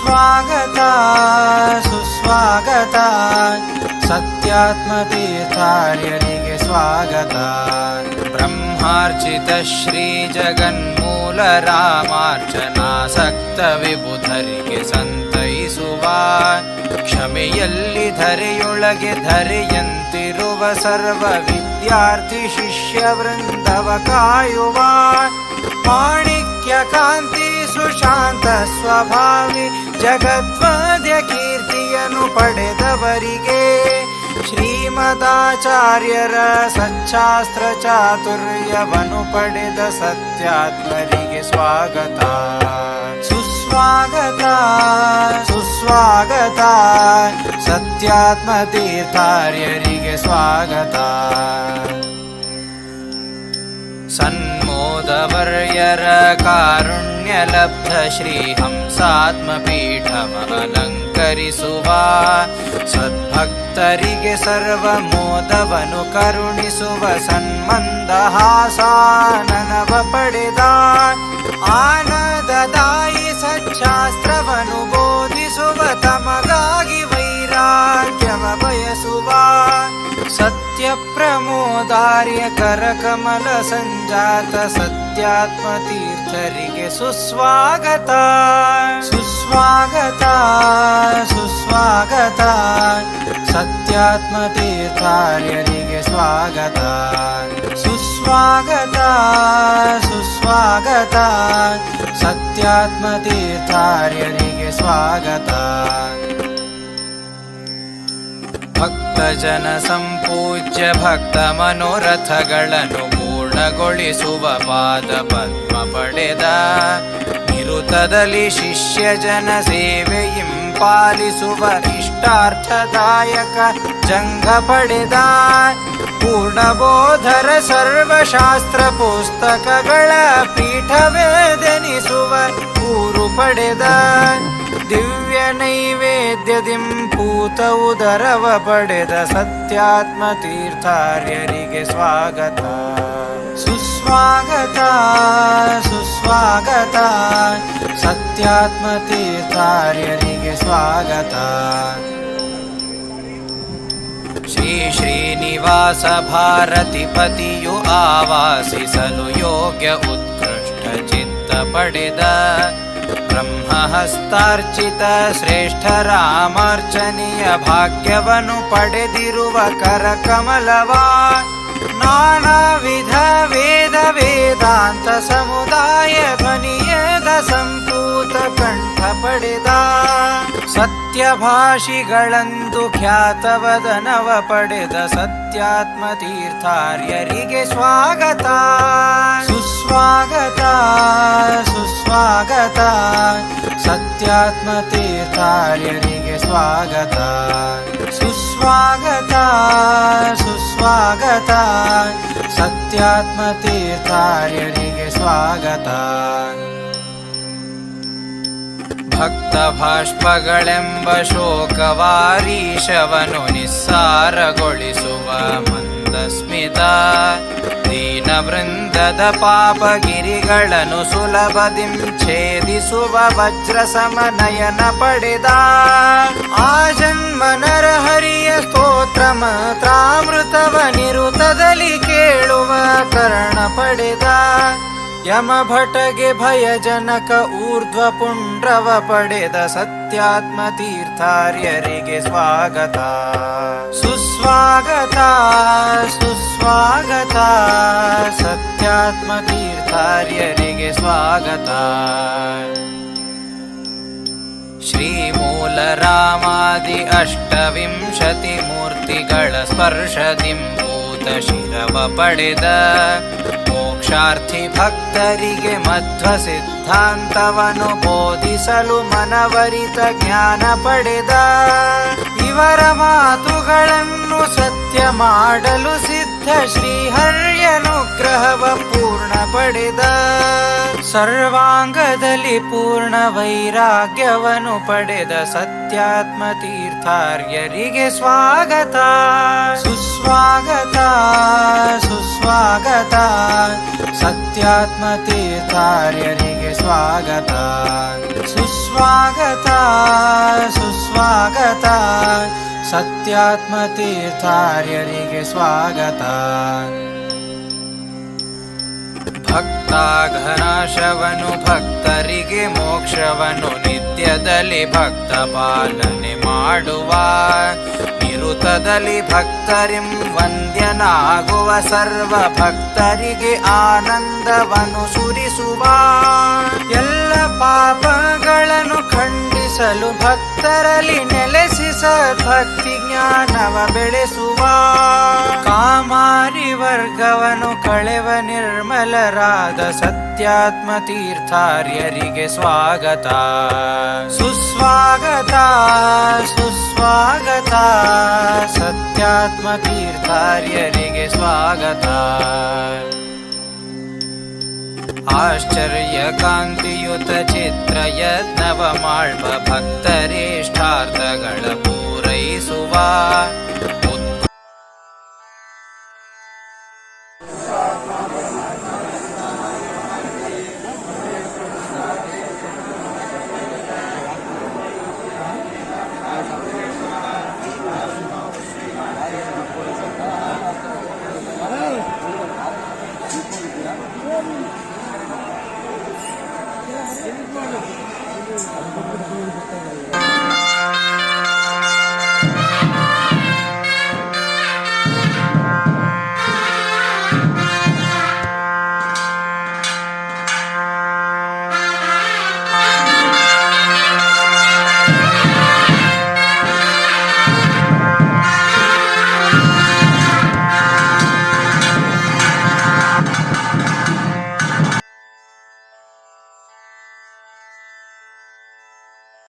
ಸುಸ್ವಾಗತ ಸುಸ್ವಾಗತ ಸತ್ಯಾತ್ಮತೀರ್ಥಾರ್ಯರಿಗೆ ಸ್ವಾಗತ ಬ್ರಹ್ಮಾರ್ಚಿತ ಶ್ರೀ ಜಗನ್ಮೂಲ ರಾಮಾರ್ಚನಾಸಕ್ತ ವಿಬುಧರಿಗೆ ಸಂತೈಸುವ ಕ್ಷಮೆಯಲ್ಲಿ ಧರೆಯೊಳಗೆ ಧರೆಯಂತಿರುವ ಸರ್ವ ವಿದ್ಯಾರ್ಥಿ ಶಿಷ್ಯ ವೃಂದವ ಕಾಯುವ ಮಾಣಿಕ್ಯ ಕಾಂತಿ ಸುಶಾಂತ ಸ್ವಭಾವಿ ಜಗದ್ವಾದ್ಯ ಕೀರ್ತಿಯನ್ನು ಪಡೆದವರಿಗೆ ಶ್ರೀಮದಾಚಾರ್ಯರ ಸಚ್ಚಾಸ್ತ್ರ ಚಾತುರ್ಯವನ್ನು ಪಡೆದ ಸತ್ಯಾತ್ಮರಿಗೆ ಸ್ವಾಗತ. ಸುಸ್ವಾಗತ ಸುಸ್ವಾಗತ, ಸತ್ಯಾತ್ಮ ತೀರ್ಥಾರ್ಯರಿಗೆ ಸ್ವಾಗತ. ಸನ್ಮೋದವರ್ಯರ ಕಾರುಣ್ಯಲಬ್ಧ लब्ध श्री हंसात्मपीठमलङ्करिषु वा सद्भक्तरि सर्वमोदवनुकरुणि आनददायि नव पडिदा आनददायि ಸತ್ಯ ಪ್ರಮೋದಾರ್ಯ ಕರಕಮಲ ಸಂಜಾತ ಸತ್ಯಾತ್ಮ ತೀರ್ಥರಿಗೆ ಸುಸ್ವಾಗತ. ಸುಸ್ವಾಗತ ಸುಸ್ವಾಗತ. ಸತ್ಯಾತ್ಮ ತೀರ್ಥಾರ್ಯರಿಗೆ ಸ್ವಾಗತ. ಸುಸ್ವಾಗತ ಸುಸ್ವಾಗತ. ಸತ್ಯಾತ್ಮ ತೀರ್ಥಾರ್ಯರಿಗೆ ಸ್ವಾಗತ. ಭಕ್ತಜನ ಸಂಪೂಜ್ಯ ಭಕ್ತ ಮನೋರಥಗಳನ್ನು ಪೂರ್ಣಗೊಳಿಸುವ ಪಾದ ಪದ್ಮ ಪಡೆದ. ನಿರುತದಲ್ಲಿ ಶಿಷ್ಯ ಜನ ಸೇವೆ ಹಿಂಪಾಲಿಸುವ ಇಷ್ಟಾರ್ಥದಾಯಕ ಜಂಗ ಪಡೆದ. ಪೂರ್ಣಬೋಧರ ಸರ್ವಶಾಸ್ತ್ರ ಪುಸ್ತಕಗಳ ಪೀಠವೇದನಿಸುವ ಊರು ಪಡೆದ. ದಿವ್ಯ ನೈವೇದ್ಯದಿಂ ಪೂತ ಉದರವ ಪಡೆದ ಸತ್ಯಾತ್ಮ ತೀರ್ಥಾರ್ಯರಿಗೆ ಸ್ವಾಗತ. ಸುಸ್ವಾಗತ ಸುಸ್ವಾಗತ, ಸತ್ಯಾತ್ಮ ತೀರ್ಥಾರ್ಯರಿಗೆ ಸ್ವಾಗತ. ಶ್ರೀ ಶ್ರೀನಿವಾಸ ಭಾರತಿ ಪತಿಯು ಆವಾಸಿಸಲು ಯೋಗ್ಯ ಉತ್ಕೃಷ್ಟ ಚಿತ್ತ ಪಡೆದ. ಬ್ರಹ್ಮಹಸ್ತಾರ್ಚಿತ ಶ್ರೇಷ್ಠ ರಾಮಾರ್ಚನೆಯ ಭಾಗ್ಯವನ್ನು ಪಡೆದಿರುವ ಕರಕಮಲವ ನಾನಾ ವಿಧ ವೇದ ವೇದಾಂತ ಸಮುದಾಯ ಧ್ವನಿಯದ ಸಂಪೂತ ಕಂಠ ಪಡೆದ ಸತ್ಯಭಾಷಿಗಳಂದು ಖ್ಯಾತವದನವ ಪಡೆದ ಸತ್ಯಾತ್ಮ ತೀರ್ಥಾರ್ಯರಿಗೆ ಸ್ವಾಗತ. ಸುಸ್ವಾಗತ ಸುಸ್ವಾಗತ. ಸತ್ಯಾತ್ಮ ತೀರ್ಥಾರ್ಯರಿಗೆ ಸ್ವಾಗತ. ಸುಸ್ವಾಗತ ಸುಸ್ವಾಗತ. ಸತ್ಯಾತ್ಮ ತೀರ್ಥಾರ್ಯರಿಗೆ ಸ್ವಾಗತ. ಭಕ್ತ ಭಾಷ್ಪಗಳೆಂಬ ಶೋಕವಾರೀಶವನು ನಿಸ್ಸಾರಗೊಳಿಸುವ ಮಂದಸ್ಮಿತ. ದೀನ ವೃಂದದ ಪಾಪಗಿರಿಗಳನ್ನು ಸುಲಭದಿಂ ಛೇದಿಸುವ ವಜ್ರ ಸಮನಯನ ಪಡೆದ. ಆ ಜನ್ಮ ನರಹರಿಯ ಸ್ತೋತ್ರ ಕೇಳುವ ಕರ್ಣ ಪಡೆದ. ಯಮಭಟಗೆ ಭಯಜನಕ ಊರ್ಧ್ವ ಪುಂಡ್ರವ ಪಡೆದ ಸತ್ಯಾತ್ಮ ತೀರ್ಥಾರ್ಯರಿಗೆ ಸ್ವಾಗತ. ಸುಸ್ವಾಗತ ಸುಸ್ವಾಗತ, ಸತ್ಯಾತ್ಮ ತೀರ್ಥಾರ್ಯರಿಗೆ ಸ್ವಾಗತ. ಶ್ರೀಮೂಲರಾಮಾದಿ ಅಷ್ಟವಿಂಶತಿ ಮೂರ್ತಿಗಳ ಸ್ಪರ್ಶದಿಂಭೂತ ಶಿರವ ಪಡೆದ ಮೋಕ್ಷಾರ್ಥಿ ಭಕ್ತರಿಗೆ ಮಧ್ವ ಸಿದ್ಧಾಂತವನ್ನು ಬೋಧಿಸಲು ಮನವರಿತ ಜ್ಞಾನ ಪಡೆದ. ಇವರ ಮಾತುಗಳನ್ನು ಸತ್ಯ ಮಾಡಲು ಸಿದ್ಧ ಶ್ರೀಹರ್ಯನುಗ್ರಹವ ಪೂರ್ಣ ಪಡೆದ. ಸರ್ವಾಂಗದಲ್ಲಿ ಪೂರ್ಣ ವೈರಾಗ್ಯವನ್ನು ಪಡೆದ ಸತ್ಯಾತ್ಮ ತೀರ್ಥಾರ್ಯರಿಗೆ ಸ್ವಾಗತ. ಸುಸ್ವಾಗತ ಸುಸ್ವಾಗತ. ಸತ್ಯಾತ್ಮ ತೀರ್ಥಾರ್ಯರಿಗೆ ಸ್ವಾಗತ. ಸುಸ್ವಾಗತ ಸುಸ್ವಾಗತ. ಸತ್ಯಾತ್ಮ ತೀರ್ಥಾರ್ಯರಿಗೆ ಸ್ವಾಗತ. ಭಕ್ತಾಘನಾಶವನು ಭಕ್ತರಿಗೆ ಮೋಕ್ಷವನು ನಿತ್ಯದಲ್ಲಿ ಭಕ್ತ ಪಾಲನೆ ಮಾಡುವ. ನಿರುತದಲ್ಲಿ ಭಕ್ತರಿಂ ವಂದ್ಯನಾಗುವ ಸರ್ವ ಭಕ್ತರಿಗೆ ಆನಂದವನು ಸುರಿಸುವ. ಎಲ್ಲ ಪಾಪಗಳನ್ನು ಖಂಡಿಸಲು ಭಕ್ತರಲ್ಲಿ ನೆಲೆಸಿ ಸದ್ಭಕ್ತಿ ಜ್ಞಾನವ ಬೆಳೆಸುವ. ಕಾಮಾರಿ ವರ್ಗವನು ಕಳೆವ ನಿರ್ಮಲರಾದ ಸತ್ಯಾತ್ಮ ತೀರ್ಥಾರ್ಯರಿಗೆ ಸ್ವಾಗತ. ಸುಸ್ವಾಗತ ಸುಸ್ವಾಗತ, ಸತ್ಯಾತ್ಮ ತೀರ್ಥಾರ್ಯರಿಗೆ ಸ್ವಾಗತ. आश्चर्यकान्तियुतचित्रयत् नवमाल्मभक्तरेष्टार्थ पूरयिसु वा